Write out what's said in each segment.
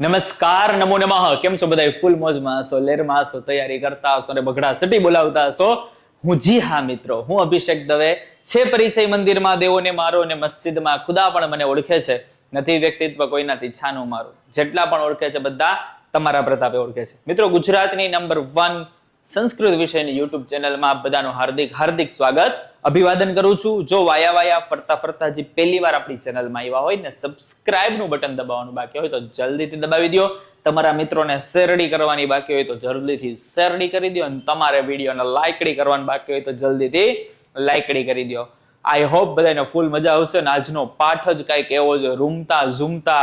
નમસ્કાર, નમો નમઃ. કેમ છો બધા ફૂલ મોજમાં હશો, લેરમાં હશો, તૈયારી કરતા હશો અને બગડા સટી બોલાવતા હશો. હું જી હા મિત્રો, હું અભિષેક દવે. છે પરિચય મંદિરમાં દેવોને મારો અને મસ્જિદમાં ખુદા પણ મને ઓળખે છે. નથી વ્યક્તિત્વ કોઈનાથી, છાનું મારું. જેટલા પણ ઓળખે છે બધા તમારા પ્રતાપે ઓળખે છે. મિત્રો, ગુજરાતની નંબર વન સંસ્કૃત વિષયની યુટ્યુબ ચેનલમાં બધાનું હાર્દિક હાર્દિક સ્વાગત. અભિવાદન કરું છું. જો વાયા વાયા ફરતા ફરતા જે પહેલી વાર આપણી ચેનલમાં આવ્યા હોય ને સબસ્ક્રાઇબનું બટન દબાવવાનું બાકી હોય તો જલ્દીથી દબાવી દો તમારા મિત્રોને શેરડી કરવાની બાકી હોય તો જલ્દીથી શેરડી કરી દો અને તમારે વિડીયોને લાઇકડી કરવાની બાકી હોય તો જલ્દીથી લાઇકડી કરી દો આઈ હોપ બધાને ફૂલ મજા આવશે અને આજનો પાઠ જ કાંઈક એવો છે રૂમતા ઝૂમતા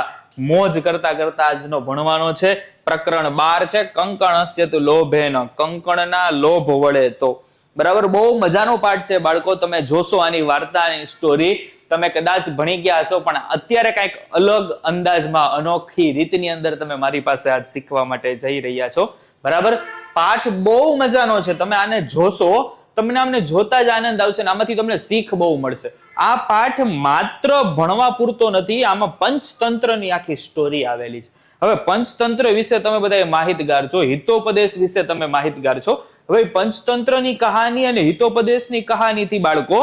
મોજ કરતા કરતા આજનો ભણવાનો છે. પ્રકરણ બાર છે કંકણ હસ્ય તો લોભેન. કંકણના લોભ વડે તો. બરાબર? બહુ મજાનો પાઠ છે બાળકો, તમે જોશો આની વાર્તાની સ્ટોરી તમે કદાચ ભણી ગયા હશો, પણ અત્યારે કંઈક અલગ અંદાજમાં, અનોખી રીતની અંદર તમે મારી પાસે આજ શીખવા માટે જઈ રહ્યા છો. બરાબર? પાઠ બહુ મજાનો છે. તમે આને જોશો, તમને આમને જોતા જ આનંદ આવશે આમાંથી તમને શીખ બહુ મળશે. આ પાઠ માત્ર ભણવા પૂરતો નથી, આમાં પંચતંત્રની આખી સ્ટોરી આવેલી છે. હવે પંચતંત્ર વિશે તમે બધા માહિતગાર છો, હિતોપદેશ વિશે તમે માહિતગાર છો. હવે પંચતંત્રની કહાની અને હિતોપદેશની કહાનીથી બાળકો,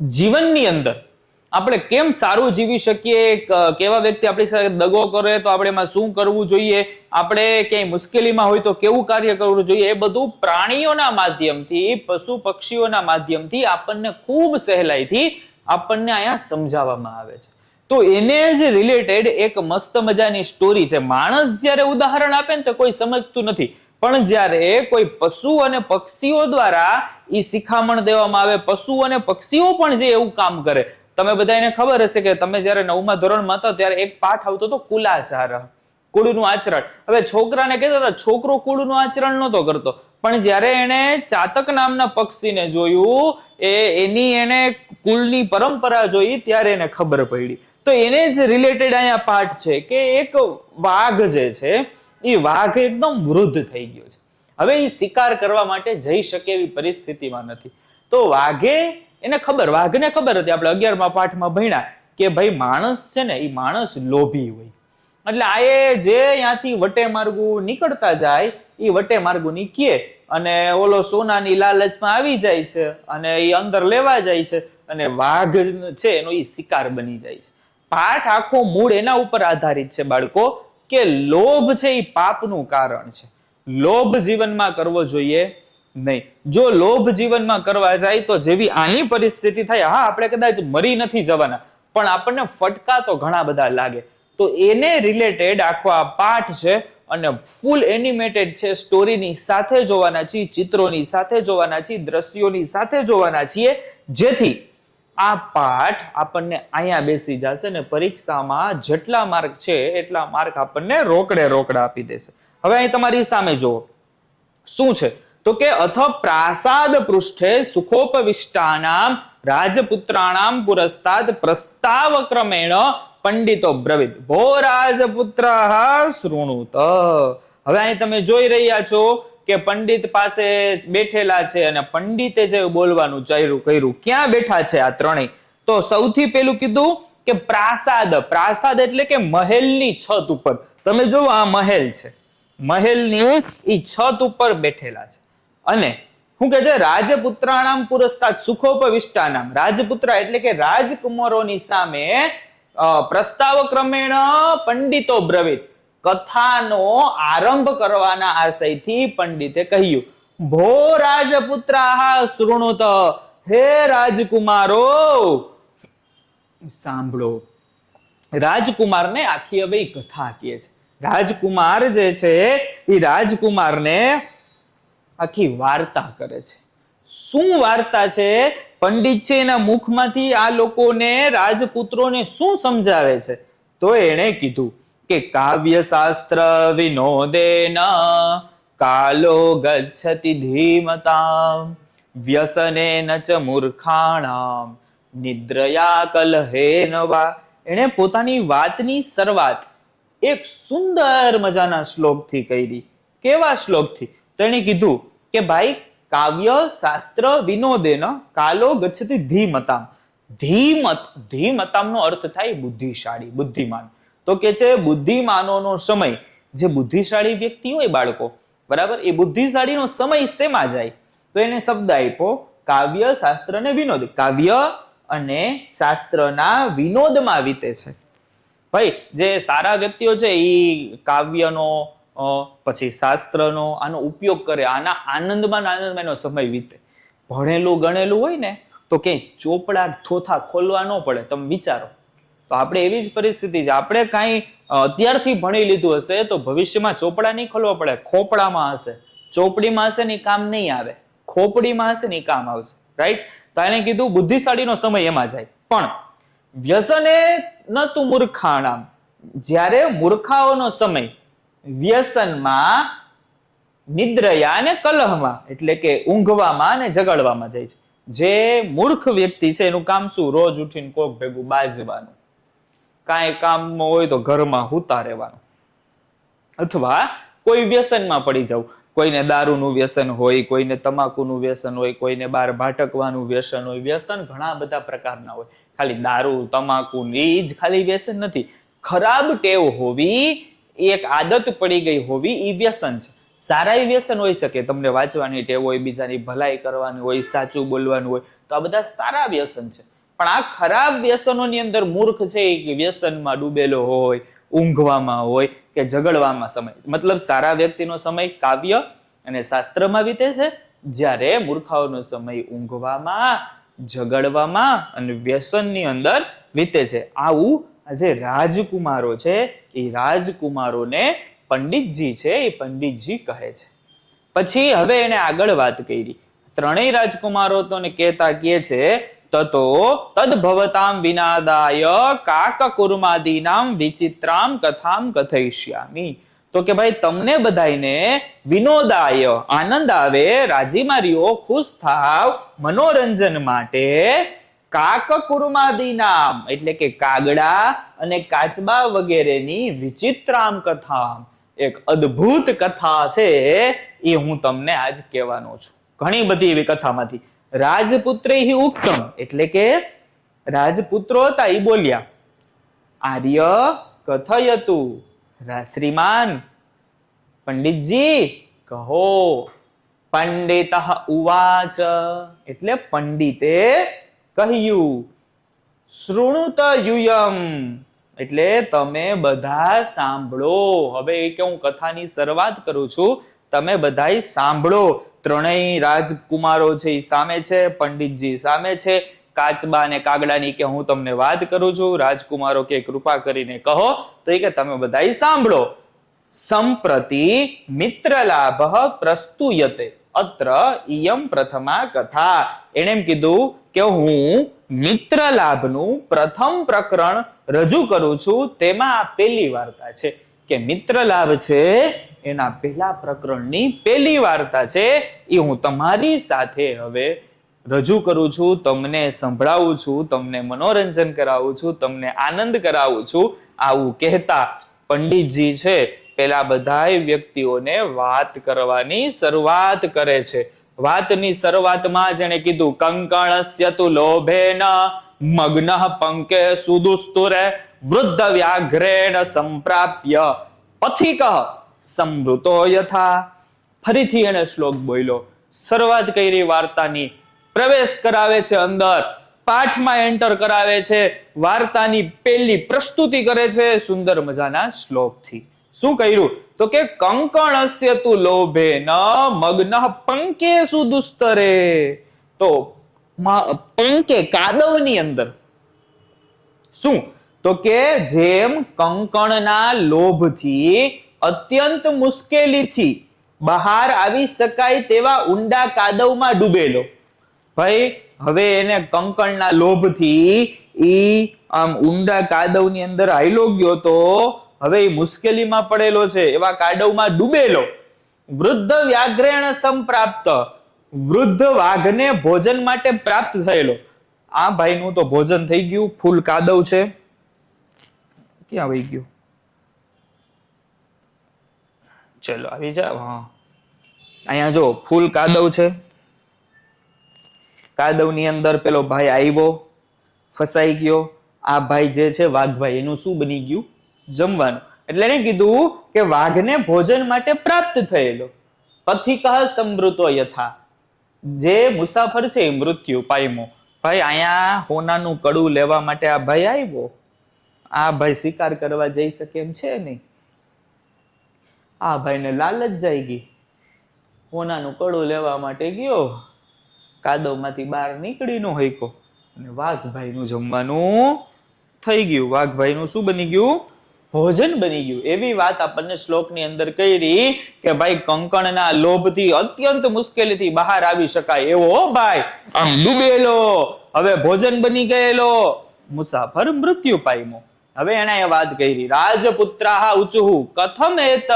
જીવનની અંદર આપણે કેમ સારું જીવી શકીએ કેવા વ્યક્તિ આપણી સાથે દગો કરે, તો આપણે એમાં શું કરવું જોઈએ, આપણે ક્યાંય મુશ્કેલીમાં હોય તો કેવું કાર્ય કરવું જોઈએ, એ બધું પ્રાણીઓના માધ્યમથી, પશુ પક્ષીઓના માધ્યમથી આપણને ખૂબ સહેલાઈથી આપણને અહીંયા સમજાવવામાં આવે છે. તો એને જ રિલેટેડ એક મસ્ત મજાની સ્ટોરી છે. માણસ જ્યારે ઉદાહરણ આપે ને તો કોઈ સમજતું નથી. પણ જ્યારે કોઈ પશુ અને પક્ષીઓ દ્વારા એ શિખામણ દેવામાં આવે, પશુ અને પક્ષીઓ પણ જે એવું કામ કરે. તમે બધાને ખબર હશે કે તમે જ્યારે નવમા ધોરણમાં હતા ત્યારે એક પાઠ આવતો હતો કુલાચાર, કુળનું આચરણ. હવે છોકરાને કહેતા હતા, છોકરો કુળનું આચરણ નહોતો કરતો. પણ જ્યારે એને ચાતક નામના પક્ષીને જોયું, એ એની એને કુળની પરંપરા જોઈ ત્યારે એને ખબર પડી. તો એને જ રિલેટેડ અહીંયા પાઠ છે કે એક વાઘ જે છે, એ વાઘ એકદમ વૃદ્ધ થઈ ગયો છે. હવે એ શિકાર કરવા માટે જઈ શકે એવી પરિસ્થિતિમાં નથી. તો વાઘે એને ખબર, વાઘને ખબર હતી, આપણે અગિયારમાં પાઠમાં ભણ્યા કે ભાઈ માણસ છે ને, એ માણસ લોભી હોય. એટલે આ એ જે ત્યાંથી વટે માર્ગું નીકળતા જાય, એ વટે માર્ગું નીકળે અને ઓલો સોનાની લાલચમાં આવી જાય છે અને એ અંદર લેવા જાય છે અને વાઘ છે એનો એ શિકાર બની જાય છે. પાઠ આખો મૂળ એના ઉપર આધારિત છે, બાળકો, કે લોભ છે એ પાપનું કારણ છે. લોભ જીવનમાં કરવો જોઈએ નહીં. જો લોભ જીવનમાં કરવા જાય તો જેવી આની પરિસ્થિતિ થાય, હા, આપણે કદાચ મરી નથી જવાના, પણ આપણને ફટકા તો ઘણા બધા લાગે. તો એને રિલેટેડ આખો આ પાઠ છે અને ફૂલ એનિમેટેડ છે સ્ટોરીની સાથે જોવાના છીએ, ચિત્રોની સાથે જોવાના છીએ, દ્રશ્યોની સાથે જોવાના છીએ, જેથી આ પાઠ આપણને અહીંયા બેસી જશે ને પરીક્ષામાં જેટલા માર્ક છે, એટલા માર્ક આપણને રોકડે રોકડા આપી દેશે. હવે અહીં તમારી સામે જુઓ. શું છે? તો કે અથ પ્રાસાદ પૃષ્ઠે સુખોપવિષ્ટાનામ રાજપુત્રાણામ પુરસ્તાદ પ્રસ્તાવ ક્રમેણ પંડિતો બ્રવિદ ભો રાજપુત્ર શૃણુત. હવે અહીં તમે જોઈ રહ્યા છો કે પંડિત પાસે બેઠેલા છે અને પંડિતે જે બોલવાનું ચાલ્યું કર્યું, ક્યાં બેઠા છે આ ત્રણેય? તો સૌથી પેલું કીધું કે પ્રાસાદ પ્રાસાદ એટલે કે મહેલની છત ઉપર. તમે જુઓ આ મહેલ છે. મહેલની ઈ છત ઉપર બેઠેલા છે. અને શું કે છે, રાજપુત્રાણામ પુરસ્તાદ સુખોપવિષ્ટાનામ. રાજપુત્ર એટલે કે રાજકુમારોની સામે પ્રસ્તાવ ક્રમેણ પંડિતો બ્રવિત. કથાનો આરંભ કરવાના આશયથી પંડિતે કહ્યું, ભો રાજપુત્ર શૃણુત, હે રાજકુમારો. સાંભળો, રાજકુમારને આખી હવે કથા કહે છે. રાજકુમાર જે છે એ રાજકુમારને આખી વાર્તા કરે છે. શું વાર્તા છે? પંડિત છે એના મુખમાંથી આ લોકોને, રાજપુત્રોને શું સમજાવે છે? તો એણે કીધું કે કાવ્ય શાસ્ત્ર વિનોદેન, કાલો ગચ્છતિ ધીમતા વ્યસનેન ચ મૂર્ખાણામ, નિદ્રયા કલહેન વા. એણે પોતાની વાતની શરૂઆત એક સુંદર મજાના શ્લોકથી કરી. કેવા શ્લોકથી? તેણે કીધું કે ભાઈ કાવ્ય શાસ્ત્ર વિનોદેન, કાલો ગચ્છતિ ધીમતામ. ધીમત, ધીમતામનો અર્થ થાય બુદ્ધિશાળી, બુદ્ધિમાન. તો કે છે બુદ્ધિમાનોનો સમય. જે બુદ્ધિશાળી વ્યક્તિ હોય બાળકો, બરાબર? એ બુદ્ધિશાળીનો સમય શેમાં જાય? તો એને શબ્દ આપ્યો, કાવ્ય શાસ્ત્ર અને વિનોદ. કાવ્ય અને શાસ્ત્રના વિનોદમાં વીતે છે. ભાઈ, જે સારા વ્યક્તિઓ છે, એ કાવ્યનો પછી શાસ્ત્રનો આનો ઉપયોગ કરે, આના આનંદમાં આનંદમાં એનો સમય વીતે. ભણેલું ગણેલું હોય ને, તો કે ચોપડા થોથા ખોલવા ન પડે, તમે વિચારો. તો આપણે એવી જ પરિસ્થિતિ છે. આપણે કાંઈ અત્યારથી ભણી લીધું હશે તો ભવિષ્યમાં ચોપડા નહીં ખોલવા પડે, ખોપડામાં હશે. ચોપડીમાં હશે ને કામ નહીં આવે. ખોપડીમાં હશે ને કામ આવશે. રાઈટ તો એને કીધું, બુદ્ધિશાળીનો સમય એમાં જાય. પણ, વ્યસને નતું મૂર્ખાણામ. જ્યારે મૂર્ખાઓનો સમય, વ્યસનમાં, નિદ્રયા અને કલહમાં, એટલે કે ઊંઘવામાં અને જગાડવામાં જાય છે. જે મૂર્ખ વ્યક્તિ છે, એનું કામ શું? રોજ ઉઠીને કોક ભેગું બાજવાનું. કાંઈ કામમાં હોય તો ઘરમાં હુતા રહેવાનું. અથવા કોઈ વ્યસનમાં પડી જવું કોઈને દારૂનું વ્યસન હોય, કોઈને તમાકુનું વ્યસન હોય, કોઈને બહાર ભાટકવાનું વ્યસન હોય, વ્યસન ઘણા બધા પ્રકારના હોય. ખાલી દારૂ, તમાકુ એ જ ખાલી વ્યસન નથી. ખરાબ ટેવ હોવી, એક આદત પડી ગઈ હોવી એ વ્યસન છે. સારા વ્યસન હોઈ શકે, તમને વાંચવાની ટેવ હોય, બીજાની ભલાઈ કરવાની હોય, સાચું બોલવાનું હોય, તો આ બધા સારા વ્યસન છે. પણ આ ખરાબ વ્યસનોની અંદર મૂર્ખ છે એ વ્યસનમાં ડૂબેલો હોય, ઊંઘવામાં હોય કે ઝઘડવામાં સમય. મતલબ સારા વ્યક્તિનો સમય કાવ્ય અને શાસ્ત્રમાં વીતે છે. જ્યારે મૂર્ખાઓનો સમય ઊંઘવામાં, ઝઘડવામાં અને વ્યસનની અંદર વીતે છે. આવું જે રાજકુમારો છે. એ રાજકુમારોને પંડિતજી છે, એ પંડિતજી કહે છે. પછી હવે એને આગળ વાત કરી. ત્રણેય રાજકુમારો તો કહેતા કહે છે તતો તદભવતામ વિનાદાય કાક કુર્માદીનામ વિચિત્રામ કથામ કથયિષ્યામિ તો કે ભાઈ તમને બધાયને વિનોદાય આનંદ આવે રાજી માર્યો ખુશ થાવ મનોરંજન માટે કાક કુર્માદી નામ એટલે કે કાગડા અને કાચબા વગેરેની વિચિત્રામ કથા એક અદ્ભુત કથા છે એ હું તમને આજ કહેવાનો છું ઘણી બધી એવી કથામાંથી રાજપુત્રે ઉત્તમ. એટલે કે રાજપુત્રો હતા એ બોલ્યા. આર્ય કથયતુ. શ્રીમાન પંડિતજી, કહો. પંડિત ઉવાચ. એટલે પંડિતે કહ્યું શૃણુત યુયમ એટલે તમે બધા સાંભળો. હવે કે હું કથાની શરૂઆત કરું છું. તમે બધાય સાંભળો. ત્રણેય રાજકુમારો છે એ સામે છે, પંડિતજી સામે છે. કાચબા અને કાગડાની કે હું તમને વાત કરું છું, રાજકુમારો કે કૃપા કરીને કહો. તો એ કે તમે બધા સાંભળો. સંપ્રતિ મિત્રલાભ પ્રસ્તુયતે, અત્ર ઇયમ પ્રથમા કથા. એણે એમ કીધું કે હું મિત્ર લાભનું પ્રથમ પ્રકરણ રજૂ કરું છું, તેમાં આ પહેલી વાર્તા છે. કે મિત્ર લાભ છે, એના પહેલા પ્રકરણની પહેલી વાર્તા છે, એ હું તમારી સાથે હવે રજૂ કરું છું, તમને સંભળાવું છું, તમને મનોરંજન કરાવું છું, તમને આનંદ કરાવું છું, આવું કહેતા પંડિતજી છે, પેલા બધાય વ્યક્તિઓને વાત કરવાની શરૂઆત કરે છે. વાતની શરૂઆતમાં જેને કીધું, કંકણસ્ય તુ ન, મગ્ન પંકે સુદુસ્તુરે વૃદ્ધ વ્યાઘ્રેણ સંપ્રાપ્ય પથિક સંભૃતો યથા ફરીથી એને શ્લોક બોલ્યો, શરૂઆત કરી વાર્તાની, પ્રવેશ કરાવે છે અંદર, પાઠમાં એન્ટર કરાવે છે, વાર્તાની પહેલી પ્રસ્તુતિ કરે છે સુંદર મજાના શ્લોકથી. શું કર્યું? તો કે, કંકણસ્ય તુ લોભે ન મગ્ન પંકે સુદુસ્તરે તો પંકે કાદવની અંદર. શું? તો કે જેમ કંકણના લોભથી અત્યંત મુશ્કેલીથી બહાર આવી શકાય તેવા ઊંડા કાદવમાં ડૂબેલો. ભાઈ, હવે એને કંકણના લોભથી ઈ આમ ઊંડા કાદવની અંદર હાઈલો ગયો તો હવે એ મુશ્કેલીમાં પડેલો છે, એવા કાદવમાં ડૂબેલો. વૃદ્ધ વ્યાઘ્રેણ સંપ્રાપ્ત, વૃદ્ધ વાઘને ભોજન માટે પ્રાપ્ત થયેલો. આ ભાઈનું તો ભોજન થઈ ગયું, ફૂલ કાદવ છે. ક્યાં વહી ગયો. ચલો આવી જાવ હા. અહીંયા જો ફૂલ કાદવ છે. કાદવની અંદર પેલો ભાઈ આવ્યો ફસાઈ ગયો. આ ભાઈ જે છે વાઘભાઈ એનું શું બની ગયું? જમવાનું. એટલે એને કીધું કે વાઘને ભોજન માટે પ્રાપ્ત થયેલો. પથિકા સમૃતો યથા. જે મુસાફર છે એ મૃત્યુ પાયમો ભાઈ અહીંયા હોનાનું કડું લેવા માટે આ ભાઈ આવ્યો. આ ભાઈ શિકાર કરવા જઈ શકે એમ છે નહીં? આ ભાઈને લાલચ જાય ગઈ. હોનાનું કડું લેવા માટે ગયો. કાદવમાંથી બહાર નીકળી નો હઈકો અને વાઘભાઈનું જમવાનું થઈ ગયું. વાઘભાઈનું શું બની ગયું? ભોજન બની ગયું. એવી વાત આપણને શ્લોકની અંદર કરી કે ભાઈ કંકણના લોભથી અત્યંત મુશ્કેલીથી બહાર આવી શકાય. એવો ભાઈ. આમ ડૂબેલો. હવે ભોજન બની ગયેલો. મુસાફર મૃત્યુ પામ્યો. હવે એને એ વાત કરી. રાજપુત્રાહ ઉચુહુ, કથમ એતત?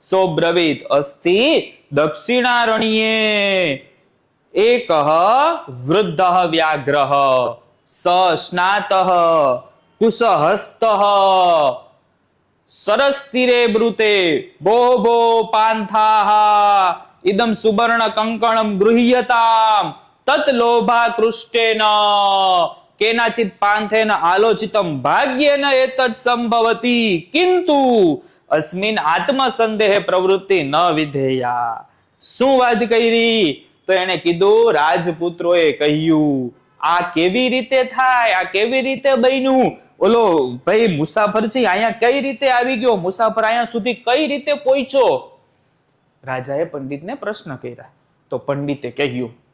સો બ્રવીત અસ્તિ દક્ષિણારણ્યે? એક વૃદ્ધ વ્યાઘ્ર? સ સ્નાત? કુશહસ્ત? સરસ્તિરે બ્રુતે? ભો ભો પાંથા ઇદમ સુવર્ણ કંકણમ ગૃહ્યતામ? તત લોભા કૃષ્ટેન? કેનાચિત પાંથેન આલોચિતમ ભાગ્યેન એતત સંભવતી, કિંતુ અસ્મિન આત્મસંદેહ પ્રવૃત્તિ ન વિધેયા. શું વાત કરી? તો એને કીધું, રાજપુત્રોએ કહ્યું, આ કેવી રીતે થાય? આ કેવી રીતે બન્યું? ઓલો ભાઈ મુસાફર છે અહીંયા કઈ રીતે આવી ગયો? મુસાફર અહીંયા સુધી કઈ રીતે પહોંચ્યો? રાજાએ પંડિતને પ્રશ્ન કર્યા. તો પંડિતે કહ્યું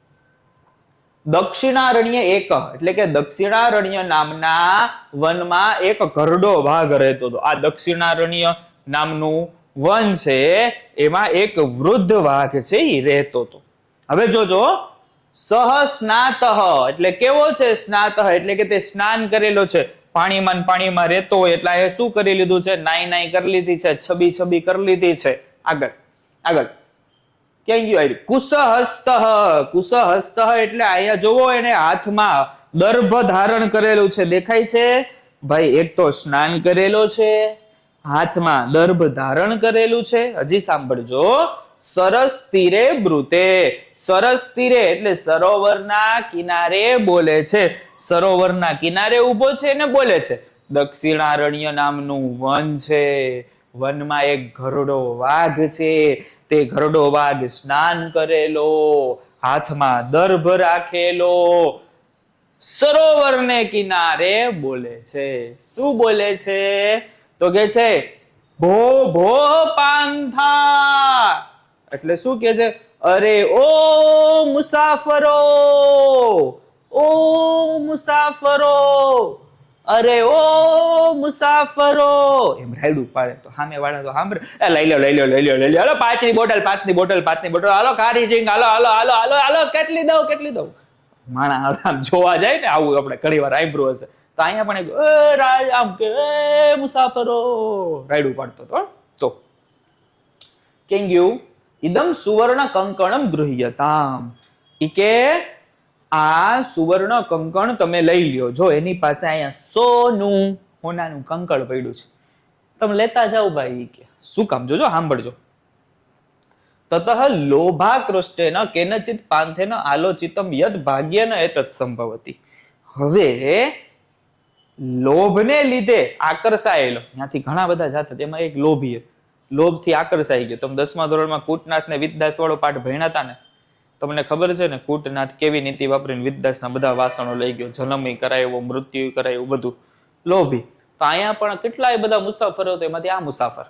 દક્ષિણારણ્ય એક, એટલે કે દક્ષિણારણ્ય નામના વનમાં એક ઘરડો વાઘ રહેતો હતો. આ દક્ષિણારણ્ય નામનું વન છે, એમાં એક વૃદ્ધ વાઘ છે એ રહેતો હતો. હવે જોજો સહ સ્નાત એટલે કેવો છે સ્નાત? એટલે કે તે સ્નાન કરેલો છે. પાણીમાં પાણીમાં રહેતો હોય એટલે એ શું કરી લીધું છે? નાઈ નાઈ કરી લીધી છે છબી છબી કરી લીધી છે. આગળ આગળ. એટલે અહીંયા જોવો એને હાથમાં દર્ભ ધારણ કરેલું છે. દેખાય છે? ભાઈ, એક તો સ્નાન કરેલો છે. હાથમાં દર્ભ ધારણ કરેલું છે. હજી સાંભળજો. સરસ તીરે બ્રુતે. સરસ તીરે એટલે સરોવરના કિનારે બોલે છે. સરોવરના કિનારે ઊભો છે ને બોલે છે. દક્ષિણારણ્ય નામનું વન છે. વનમાં એક ઘરડો વાઘ છે. તે ઘરડો વાઘ સ્નાન કરેલો, હાથમાં દર્ભ રાખેલો. સરોવરને કિનારે બોલે છે. શું બોલે છે? તો કે છે, ભો ભો, પાંથા. એટલે શું કે છે? અરે, ઓ મુસાફરો ઓ મુસાફરો. અરે ઓ મુસાફરો. એમ રાયડું પાડે તો સામે વાળા તો સાંભળે. એ લઈ લો લઈ લો લઈ લો લઈ લો હાલો પાંચની બોટલ પાંચની બોટલ પાંચની બોટલ. હાલો કારી સિંગ હાલો હાલો હાલો હાલો હાલો કેટલી દઉં કેટલી દઉં? માણા આમ જોવા જાય ને આવું આપણે ઘણી વાર આઈબ્રો હશે. તો અહીંયા પણ એક, આમ કે મુસાફરો. રાયડું પાડતો હતો તો કેમ ગયું? ઇદમ સુવર્ણ કંકણમ ગૃહ્યતામ. ઈ કે આ સુવર્ણ કંકણ તમે લઈ લ્યો. જો એની પાસે અહીંયા સોનું હોનાનું કંકણ પડ્યું છે. તમે લેતા જાઓ ભાઈ કે. શું કામ? જોજો, સાંભળજો. તતઃ લોભા કૃષ્ટેન કેનચિત પાંથેન આલોચિતમ યદ ભાગ્યન એતત સંભવતી. હવે લોભને લીધે આકર્ષાયેલો. ત્યાંથી ઘણા બધા જાત તેમાં એક લોભી લોભથી આકર્ષાઈ ગયો. તમે દસમા ધોરણમાં કૂટનાથ ને વિદ્યાસ વાળો પાઠ ભણ્યા હતા ને તમને ખબર છે ને, કૂટનાથ કેવી નીતિ વાપરીને વિદ્યાસના બધા વાસણો લઈ ગયો, જન્મ કરાયો મૃત્યુ કરાયું બધું. લોભી. તો અહીંયા પણ કેટલાય બધા મુસાફરો હતા એમાંથી આ મુસાફર.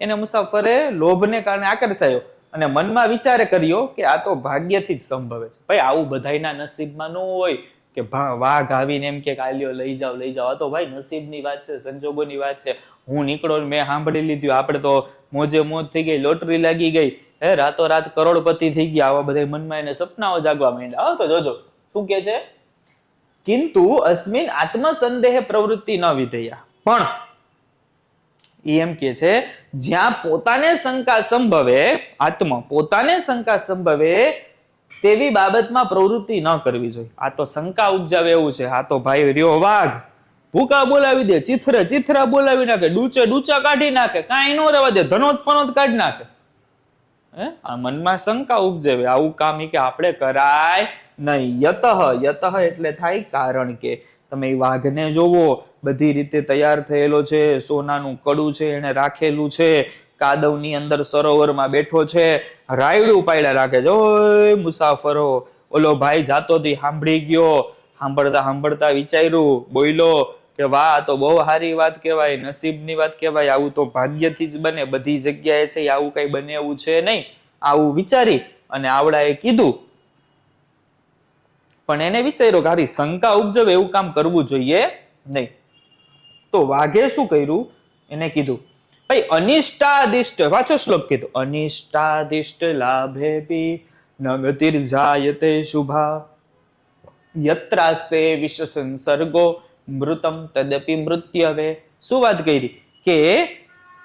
એને મુસાફરે લોભને કારણે આકર્ષાયો અને મનમાં વિચારે કર્યો કે આ તો ભાગ્યથી જ સંભવે છે. ભાઈ, આવું બધાયના નસીબમાં ન હોય કે વાઘ આવીને એમ કે કાલ્યો લઈ જાઓ લઈ જાઓ. આ તો ભાઈ નસીબની વાત છે, સંજોગોની વાત છે. હું નીકળો મેં સાંભળી લીધું. આપણે તો મોજે મોજ થઈ ગઈ, લોટરી લાગી ગઈ. હે રાતો રાત કરોડપતિ થઈ ગયા, આવા બધા મનમાં એને સપનાઓ જાગવા માંડ્યા. તો જોજો, શું કે છે? કિંતુ અસ્મિન આત્મસંદેહ પ્રવૃત્તિ ન વિધેયા. પણ એમ કે છે, જ્યાં પોતાને શંકા સંભવે, આત્મ, પોતાને શંકા સંભવે, તેવી બાબતમાં પ્રવૃત્તિ ન કરવી જોઈએ. આ તો શંકા ઉપજાવે એવું છે. આ તો ભાઈ, રહ્યો વાઘ. ભૂકા બોલાવી દે, ચિથરા ચિથરા બોલાવી નાખે, ડૂચે ડૂચા કાઢી નાખે, કાંઈ ન રહેવા દે ધનોત પણોત કાઢી નાખે. આ મનમાં શંકા ઉપજેવે. આવું કામ કે આપણે કરાય નહીં. યતઃ યતઃ એટલે થાય કારણ કે. તમે વાઘને જોવો, બધી રીતે તૈયાર થયેલો છે, સોનાનું કડું છે, એને રાખેલું છે, કાદવની અંદર સરોવરમાં બેઠો છે, રાયડું પાયડા રાખે છે. ઓય, મુસાફરો. ઓલો ભાઈ જાતોથી સાંભળી ગયો. સાંભળતા સાંભળતા વિચાર્યું, બોયલો કે વાહ તો બહુ સારી વાત કહેવાય, નસીબની વાત કહેવાય, આવું તો ભાગ્યથી જ બને, બધી જગ્યાએ છે આવું કઈ બને એવું છે નહીં. આવું વિચારી અને આવડાએ કીધું. પણ એને વિચાર્યો કે હારી, શંકા ઉપજવે, એવું કામ કરવું જોઈએ નહીં. તો વાઘે શું કર્યું? એને કીધું, ભાઈ, અનિષ્ટાદિષ્ટ, વાંચો શ્લોક કીધું, અનિષ્ટાદિષ્ટ લાભે બી નગતિર જાયતે શુભા, યત્રાસ્તે વિશ્વ સંસર્ગો મૃતમ તદપી મૃત્યવે શું વાત કરી? કે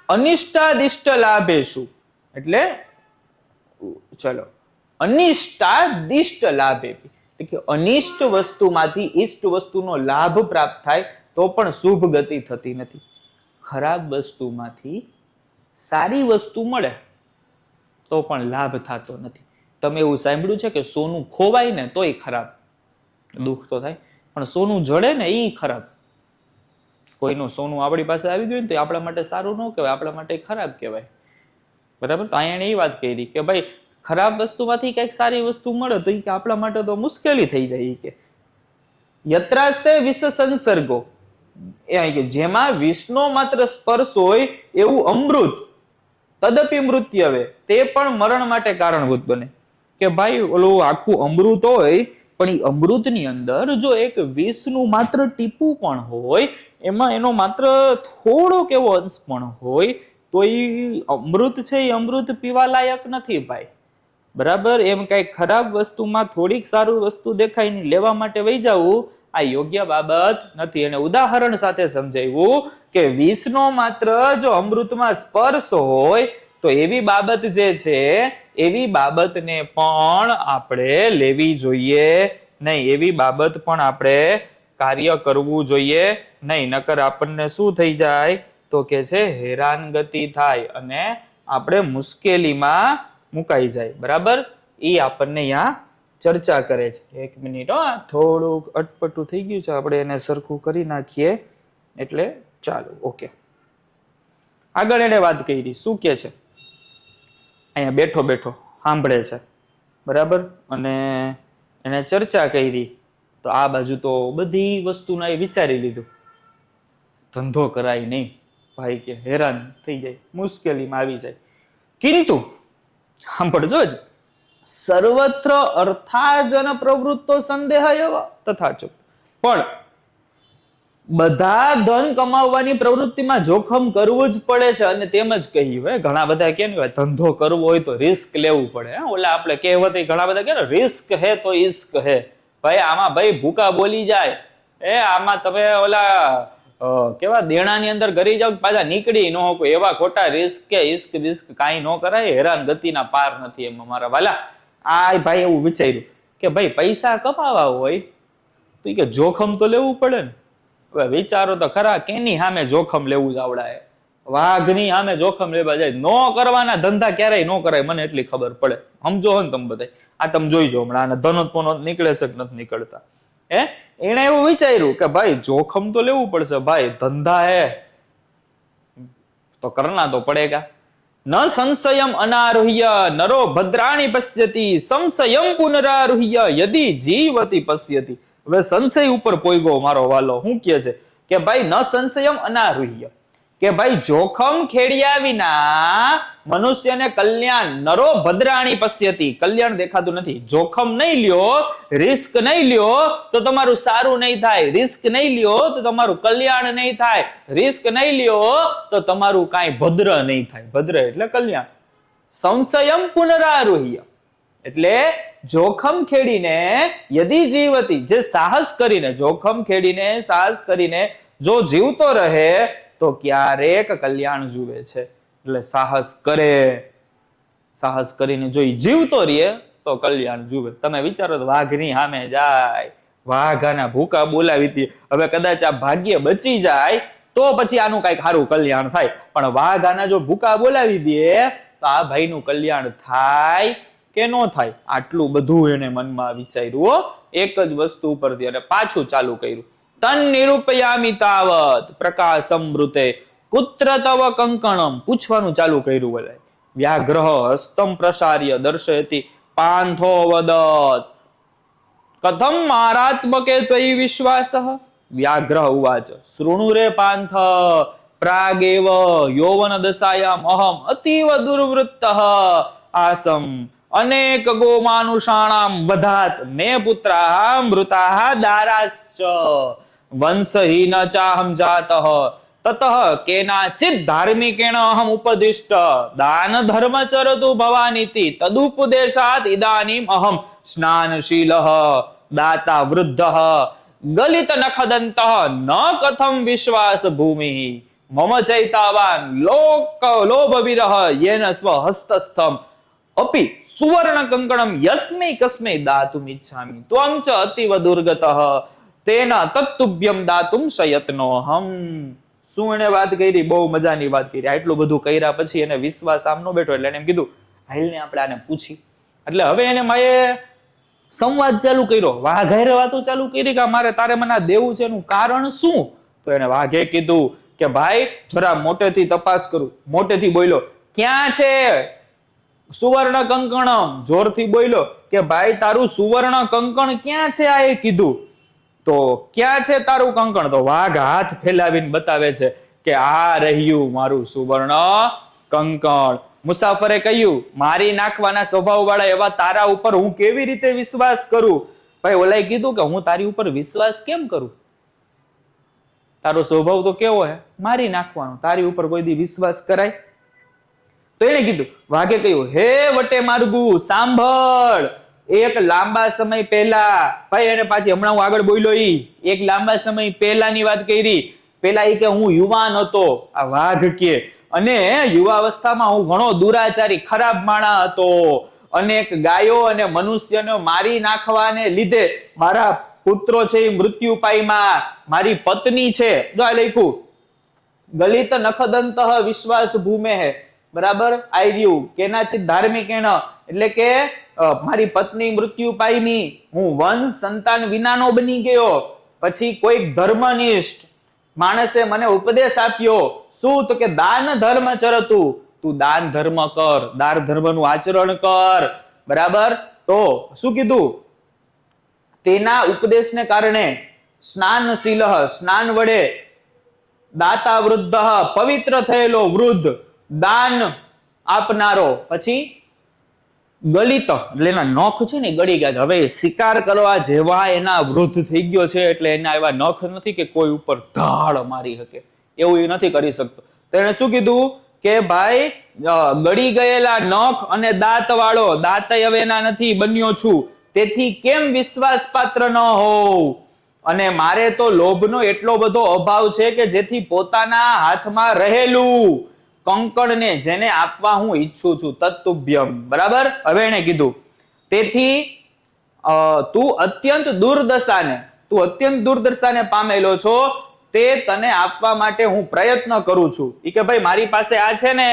અનિષ્ટાદિષ્ટ લાભે શું એટલે ચલો અનિષ્ટાદિષ્ટ લાભે એટલે કે અનિષ્ટ વસ્તુમાંથી ઈષ્ટ વસ્તુનો લાભ પ્રાપ્ત થાય તો પણ શુભ ગતિ થતી નથી. ખરાબ વસ્તુમાંથી સારી વસ્તુ મળે તો પણ લાભ થતો નથી. તમે એવું સાંભળ્યું છે કે સોનું ખોવાય ને તોય ખરાબ. દુઃખ તો થાય. પણ સોનું જડે ને એ ખરાબ. કોઈનું સોનું આપણી પાસે આવી ગયું ને તો આપણા માટે સારું ન કહેવાય, આપણા માટે ખરાબ કહેવાય. બરાબર? તો અહીંયા એ વાત કરી કે ભાઈ, ખરાબ વસ્તુમાંથી કંઈક સારી વસ્તુ મળે તો એ કે આપણા માટે તો મુશ્કેલી થઈ જાય કે. યત્રાસ્તે વિષ સંસર્ગો. એ જેમાં વિષનો માત્ર સ્પર્શ હોય એવું અમૃત, તદપી મૃત્યવે, તે પણ મરણ માટે કારણભૂત બને. કે ભાઈ, ઓલું આખું અમૃત હોય પણ એ અમૃતની અંદર જો એક વિષનું માત્ર ટીપું પણ હોય, એમાં એનો માત્ર થોડોક એવો અંશ પણ હોય, તો એ અમૃત છે એ અમૃત પીવા લાયક નથી ભાઈ. બરાબર? એમ કઈ ખરાબ વસ્તુમાં થોડીક સારું વસ્તુ દેખાય લેવા માટે વહી જવું આ યોગ્ય બાબત નથી. એને ઉદાહરણ સાથે સમજાવ્યું કે વિષનો માત્ર જો અમૃતમાં સ્પર્શ હોય તો એવી બાબત જે છે, એવી બાબતને પણ આપણે લેવી જોઈએ નહીં. એવી બાબત પણ આપણે કાર્ય કરવું જોઈએ નહીં. નકર આપણને શું થઈ જાય? તો કે છે, હેરાનગતિ થાય અને આપણે મુશ્કેલીમાં મુકાઈ જાય. બરાબર? એ આપણને અહીંયા ચર્ચા કરે છે. એક મિનિટ હો થોડુંક અટપટું થઈ ગયું છે. આપણે એને સરખું કરી નાખીએ. એટલે ચાલો, ઓકે. આગળ એને વાત કરી. શું કે છે? અહીંયા બેઠો બેઠો સાંભળે છે. બરાબર? અને એને ચર્ચા કરી તો આ બાજુ તો બધી વસ્તુના એ વિચારી લીધું. ધંધો કરાય નહીં. ભાઈ કે હેરાન થઈ જાય, મુશ્કેલીમાં આવી જાય. કિંતુ, સાંભળજો જ. સર્વત્ર અર્થાજન પ્રવૃત્તો સંદેહ તથા પણ બધા ધન કમાવવાની પ્રવૃત્તિમાં જોખમ કરવું જ પડે છે અને તેમ જ કહ્યું હોય ઘણા બધા કે ધંધો કરવો હોય તો રિસ્ક લેવું પડે ઓલા આપણે કહેવત ઘણા બધા કે રિસ્ક હે તો ઇસ્ક હે. ભાઈ, આમાં ભાઈ ભૂકા બોલી જાય. એ, આમાં તમે ઓલા કેવા દેણાની અંદર ગરી જાવ પાછા નીકળી ન શકો, એવા ખોટા રિસ્ક કે ઇશ્ક બિસ્ક કાંઈ ન કરાય હેરાન ગતિના પાર નથી એમ અમારા વાલા. આ ભાઈ એવું વિચાર્યું કે, ભાઈ, પૈસા કમાવા હોય તો કે જોખમ તો લેવું પડે ને. વિચારો તો ખરા, કેની સામે જોખમ લેવું જ આવડાય વાઘની સામે જોખમ લેવા જાય. નો કરવાના ધંધા ક્યારેય નો કરાય, મને એટલી ખબર પડે. સમજો ને તમે બધા આ તમે જોઈજો હમણાં, આને ધનોત પનોત નીકળે છે કે નથી નીકળતા. હે? એણે એવું વિચાર્યું કે ભાઈ, જોખમ તો લેવું પડશે. ભાઈ, ધંધા હે. તો કરના તો પડેગા ન સંશયમ અનારુહ્ય, નરો ભદ્રાણી પશ્યતિ, સંશયમ પુનરારુહ્ય, યદિ જીવતી પશ્યતિ. હવે સંશય ઉપર પોઈગો મારો વાલો શું કહે છે કે ભાઈ ન સંશયમ અનારુહ્ય. કે ભાઈ જોખમ ખેડ્યા વિના મનુષ્યને કલ્યાણ નરો ભદ્રાણી પશ્યતી. કલ્યાણ દેખાતું નથી. જોખમ નહીં લ્યો, રિસ્ક નહીં લ્યો, તો તમારું સારું નહીં થાય. રિસ્ક નહીં લ્યો, તો તમારું કલ્યાણ નહીં થાય. રિસ્ક નહીં લ્યો, તો તમારું કાંઈ ભદ્ર નહીં થાય. ભદ્ર એટલે કલ્યાણ. સંશયમ પુનરારોહ્ય. એટલે જોખમ ખેડીને યદી જીવતી, જે સાહસ કરીને, જોખમ ખેડીને, સાહસ કરીને જો જીવતો રહે, તો ક્યારેક કલ્યાણ જુએ છે. એટલે સાહસ કરે. સાહસ કરીને જો જીવતો રહે તો કલ્યાણ જુએ. તમે વિચારો તો વાઘની સામે જાય, વાઘાના ભૂકા બોલાવી હતી. હવે કદાચ આ ભાગ્ય બચી જાય, તો પછી આનું કંઈક સારું કલ્યાણ થાય. પણ વાઘ આના જો ભૂકા બોલાવી દે, તો આ ભાઈનું કલ્યાણ થાય કે ન થાય. આટલું બધું એને મનમાં વિચાર્યું એક જ વસ્તુ ઉપરથી અને પાછું ચાલુ કર્યું. તન નિરૂપયામી તાવત પ્રકાશમૃતે પુત્ર તવ કંકણમ પૂછવાનું ચાલુ કર્યું બોલે વ્યાગ્રહ હસ્તમ પ્રસાર્ય દર્શયતી પાંથો વદત. કથમ મારાત્મકે ત્વયી વિશ્વાસ. વ્યાઘ્ર ઉવાચ, શૃણુ રે પાંથ. પ્રાગેવ યૌવન દશાયામ અહમ અતીવ દુર્વૃત્ત. આસમ અનેક ગોમાનુષાણામ વધાત મે પુત્રાહ મૃતાહ દારાશ્ચ. વંશહીન ચાહમ જાતઃ. તતઃ કેનાચિત ધાર્મિકેણ અહમ ઉપદિષ્ટ. દાન ધર્મ ચરતુ ભવાનીતિ. તદુપદેશાત ઇદાનીમ અહમ સ્નાનશીલઃ. દાતા વૃદ્ધઃ. ગલિત નખદંત ન કથમ વિશ્વાસ ભૂમિ. મમ ચૈતાવાન લોક લોભ વિરહ યેન સ્વ હસ્તસ્થમ અપી સુવર્ણ કંકણમ યસ્મે કસ્મે દાતુમ ઈચ્છામિ ત્વમ ચ અતિવ દુર્ગતઃ તેના તત્તુભ્યમ દાતુમ શયત્નો હમ શું એને વાત કરી, બહુ મજાની વાત કરી. આટલું બધું કર્યા પછી એને વિશ્વાસ આમનો બેઠો એટલે એને એમ કીધું, હાલને આપણે આને પૂછી. એટલે હવે એને માએ સંવાદ ચાલુ કર્યો. વાઘારે વાતો ચાલુ કરી કે મારે તારે મને દેવું છે એનું કારણ શું? તો એને વાઘે કીધું કે, ભાઈ, જરા મોટેથી તપાસ કરું. મોટેથી બોલ્યો, ક્યાં છે? સુવર્ણ કંકણમ. જોરથી બોલ્યો કે, ભાઈ, તારું સુવર્ણ કંકણ ક્યાં છે? આ એ કીધું. તો, ક્યાં છે તારું કંકણ? તો વાઘ હાથ ફેલાવીને બતાવે છે કે, આ રહ્યું મારું સુવર્ણ કંકણ. મુસાફરે કહ્યું, મારી નાખવાના સ્વભાવ વાળા એવા તારા ઉપર હું કેવી રીતે વિશ્વાસ કરું? ભાઈ, ઓલાએ કીધું કે, હું તારી ઉપર વિશ્વાસ કેમ કરું? તારો સ્વભાવ તો કેવો હે? મારી નાખવાનો. તારી ઉપર કોઈ દી વિશ્વાસ કરાય? તો એને કીધું, વાઘે કહ્યું, હે વટે માર્ગુ, સાંભળ, એક લાંબા સમય પહેલા ભાઈ, એને પાછી હમણાં હું આગળ બોલ્યો ઈ, એક લાંબા સમય પહેલાની વાત કરી. પેલા એ કે હું યુવાન હતો. આ વાઘ કે, અને યુવાવસ્થામાં હું ઘણો દુરાચારી, ખરાબ માણા હતો. અનેક ગાયો અને મનુષ્યને મારી નાખવાને લીધે મારા પુત્રો છે એ મૃત્યુ પાયમાં. મારી પત્ની છે. જો આ લખ્યું, ગલિત નખદંત વિશ્વાસ ભૂમે હે બરાબર? આવ્યું કેનાચિત ધાર્મિક એણ. એટલે કે મારી પત્ની મૃત્યુ પામી. હું વંશ સંતાન વિનાનો બની ગયો. પછી કોઈક ધર્મનિષ્ઠ માણસે મને ઉપદેશ આપ્યો. શું? તો કે દાન ધર્મ ચરતું. તું દાન ધર્મ કર. દાન ધર્મનું આચરણ કર. બરાબર? તો શું કીધું? તેના ઉપદેશને કારણે સ્નાનશીલ, સ્નાન વડે દાતા વૃદ્ધ પવિત્ર થયેલો વૃદ્ધ દાન આપનારો. પછી ગલિત, એટલે એના નખ છે ને ગળી ગયા છે. હવે શિકાર કરવા જેવા એના વૃદ્ધ થઈ ગયો છે, એટલે એના એવા નખ નથી કે કોઈ ઉપર ધાડ મારી શકે. એવું એ નથી કરી શકતો. તેણે શું કીધું? કે ભાઈ ગળી ગયેલા નખ અને દાંત વાળો દાંત હવે એના નથી, બન્યો છું. તેથી કેમ વિશ્વાસપાત્ર ન હોવ અને મારે તો લોભનો એટલો બધો અભાવ છે કે જેથી પોતાના હાથમાં રહેલું. કંકણને જેને આપવા હું ઈચ્છું છું, તત્તુભ્યમ. બરાબર? હવે એને કીધું, તેથી તું અત્યંત દુર્દશાને, તું અત્યંત દુર્દશાને પામેલો છો, તે તને આપવા માટે હું પ્રયત્ન કરું છું. ઈ કે, ભાઈ, મારી પાસે આ છે ને,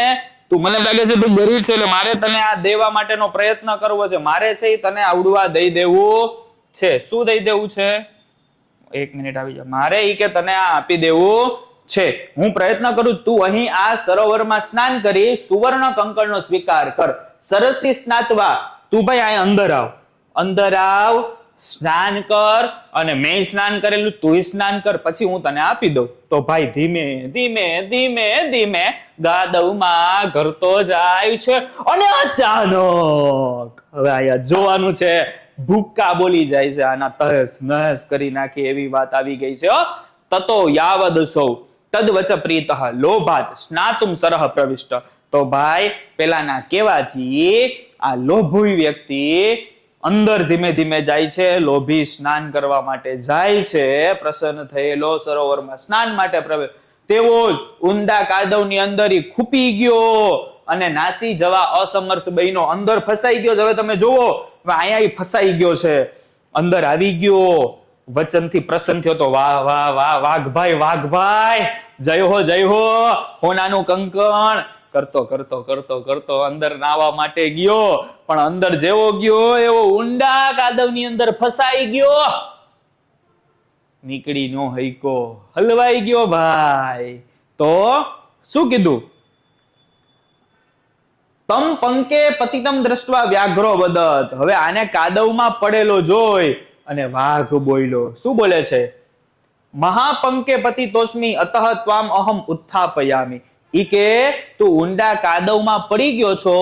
તું મને લાગે છે તું ગરીબ છે, એટલે મારે તને આ દેવા માટેનો પ્રયત્ન કરવો છે. મારે છે એ તને આવડવા દઈ દેવું છે. શું દઈ દેવું છે? એક મિનિટ આવી જાય મારે ઈ કે તને આ આપી દેવું છે. હું પ્રયત્ન કરું તું અહીં આ સરોવરમાં સ્નાન કરી સુવર્ણ કંકણનો સ્વીકાર કર. સરસી સ્નાતવા. તું ભાઈ અહીં અંદર આવ. અંદર આવ, સ્નાન કર અને મેં સ્નાન કરેલું, તું સ્નાન કર. પછી હું તને આપી દઉં. તો ભાઈ ધીમે ધીમે ધીમે ધીમે ગાદવમાં ઘરતો જાય છે અને અચાનક હવે અહીંયા જોવાનું છે. ભૂક્કા બોલી જાય છે. આના તહસ નહસ કરી નાખી એવી વાત આવી ગઈ છે તતો યાવદ સૌ તદવચ પ્રીત લોભાત સ્નાતુમ સરહ પ્રવિષ્ટ. તો ભાઈ, પેલાના કેવાથી આ લોભી વ્યક્તિ અંદર ધીમે ધીમે જાય છે, લોભી સ્નાન કરવા માટે જાય છે, પ્રસન્ન થયેલો સરોવરમાં સ્નાન માટે પ્રવેશ તેવો જ ઊંડા કાદવની અંદર ખૂપી ગયો અને નાસી જવા અસમર્થ બન્યો અંદર ફસાઈ ગયો. હવે તમે જુઓ અહીંયા ફસાઈ ગયો છે. અંદર આવી ગયો. વચનથી પ્રસન્ન થયો તો વાહ વાહ વાહ વાઘભાઈ વાઘભાઈ જય હો જય હો, હોનાનું કંકણ. કરતો કરતો કરતો કરતો અંદર નાવા માટે ગયો, પણ અંદર જેવો ગયો, એવો ઊંડા કાદવની અંદર ફસાઈ ગયો. નીકળી નો હૈકો, હલવાઈ ગયો ભાઈ. તો શું કીધું? તમ પંકે પતિતમ દ્રષ્ટવા વ્યાઘ્રો બદત હવે આને કાદવમાં પડેલો જોઈ અને વાઘ બોયલો. શું બોલે છે? મહાપંકે પતિ તોસ્મી, અતઃ ત્વામ અહમ ઉત્થાપયામી. ઈ કે, તું ઊંડા કાદવમાં પડી ગયો છો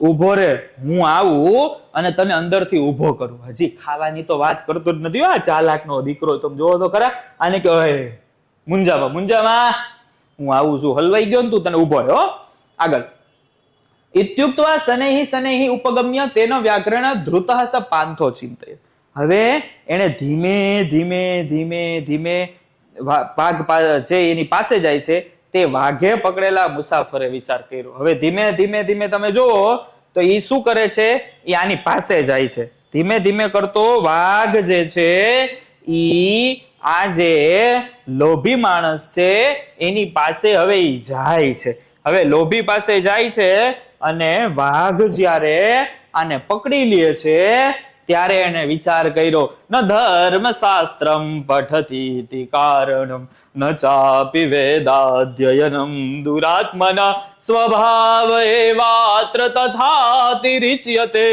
ઊભો રે, હું આવું અને તને અંદરથી ઊભો કરું. હજી ખાવાની તો વાત કરતો જ નથી આ ચાલાકનો દીકરો. તમે જોવો તો ખરા. આને કે ઓય મુંજામાં મુંજામાં, હું આવું છું. હલવાઈ ગયો ને તું, તને ઊભો રહ્યો. આગળ. ઇત્યુક્તવા શનૈહી શનૈહી ઉપગમ્ય તેનો વ્યાકરણ ધ્રુતઃ સ પાંથો ચિંતય હવે એને ધીમે ધીમે ધીમે ધીમે વાઘ જે એની પાસે જાય છે, તે વાઘે પકડેલા મુસાફરે વિચાર કર્યો. હવે ધીમે ધીમે ધીમે તમે જુઓ, તો એ શું કરે છે? એ આની પાસે જાય છે. ધીમે ધીમે કરતો વાઘ જે છે, ઈ આ જે લોભી માણસ છે, એની પાસે હવે ઈ જાય છે. હવે લોભી પાસે જાય છે અને વાઘ જ્યારે આને પકડી લે છે ત્યારે એને વિચાર કર્યો, ન ધર્મ શાસ્ત્રમ પઠતી કારણમ, ન ચાપી વેદાધ્યયનમ, દુરાત્મના સ્વભાવ એવાત્ર તથાતિરિચ્યતે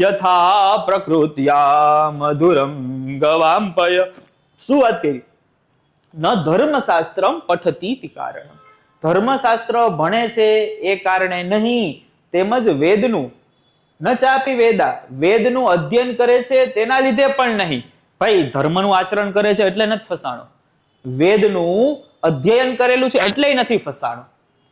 યથા પ્રકૃત્યા મધુરમ ગવામ્પય શું વાત કરી? ન ધર્મશાસ્ત્રમ પઠતી કારણમ. ધર્મશાસ્ત્ર ભણે છે એ કારણે નહીં, તેમજ વેદનું ન ચાપી વેદા. વેદનું અધ્યયન કરે છે, તેના લીધે પણ નહીં. ભાઈ, ધર્મનું આચરણ કરે છે એટલે નથી ફસાણો. વેદનું અધ્યયન કરેલું છે એટલે નથી ફસાણો.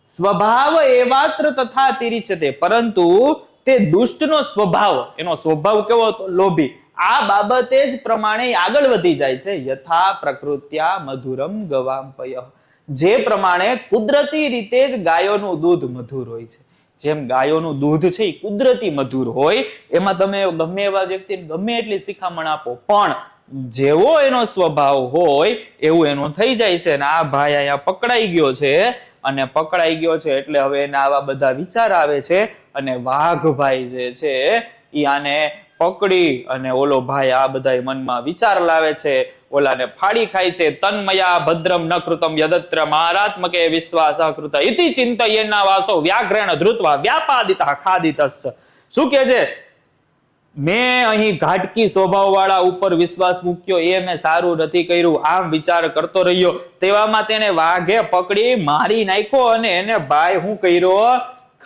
સ્વભાવ એવાત્ર તથા તિરિચતે પરંતુ તે દુષ્ટનો સ્વભાવ, એનો સ્વભાવ કેવો હતો? લોભી. આ બાબતે જ પ્રમાણે આગળ વધી જાય છે. યથા પ્રકૃત્યા મધુરમ ગવામ્પય જે પ્રમાણે કુદરતી રીતે જ ગાયોનું દૂધ મધુર હોય છે. જેમ ગાયોનું દૂધ છે, એ કુદરતી મધુર હોય, એમાં તમે ગમે એવા વ્યક્તિને ગમે એટલી શિખામણ આપો, પણ જેવો એનો સ્વભાવ હોય, એવું એનું થઈ જાય છે અને આ ભાઈ અહીંયા પકડાઈ ગયો છે, અને પકડાઈ ગયો છે એટલે હવે એને આવા બધા વિચાર આવે છે, અને વાઘભાઈ જે છે, એ આને પકડી અને ઓલો ભાઈ આ બધા મનમાં વિચાર લાવે છે, ઓલાને ફાડી ખાય છે, તન્મયા ભદ્રમ ન કૃતમ યદત્ર મહારાત્મકે વિશ્વાસ કૃત ઇતિ ચિંતયેના વાસો વ્યાઘ્રણ ધૃતવા વ્યાપાદિતા ખાદિતસ શું કે છે? મેં અહીં ઘાટકી સ્વભાવ વાળા ઉપર વિશ્વાસ મૂક્યો, એ મેં સારું નથી કર્યું, આમ વિચાર કરતો રહ્યો. તેવામાં તેને વાઘે પકડી મારી નાખ્યો અને એને ભાઈ હું કર્યો?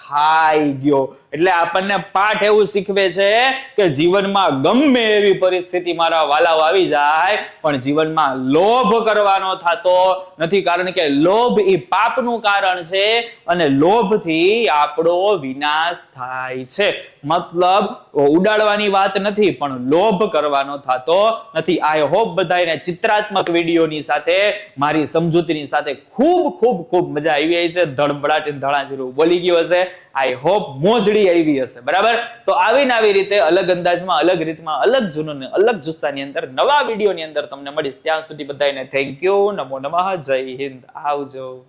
ખાઈ ગયો. એટલે આપણને પાઠ એવું શીખવે છે કે જીવનમાં ગમે એવી પરિસ્થિતિ મારા વાલાઓ આવી જાય, પણ જીવનમાં લોભ કરવાનો થતો નથી. કારણ કે લોભ એ પાપનું કારણ છે અને લોભથી આપણો વિનાશ થાય છે. મતલબ, ઉડાડવાની વાત નથી, પણ લોભ કરવાનો થતો નથી. આઈ હોપ બધાને ચિત્રાત્મક વિડીયોની સાથે, મારી સમજૂતીની સાથે ખૂબ ખૂબ ખૂબ મજા આવી છે. ધડબડાટ ધણાજીરું બોલી ગયું હશે. આઈ હોપ મોજડી આવી હશે. બરાબર? તો આવીને આવી રીતે અલગ અંદાજમાં, અલગ રીતમાં, અલગ જૂનું ને અલગ જુસ્સાની અંદર નવા વિડીયોની અંદર તમને મળીશ. ત્યાં સુધી બધાને થેન્ક યુ નમો નમઃ. જય હિન્દ. આવજો.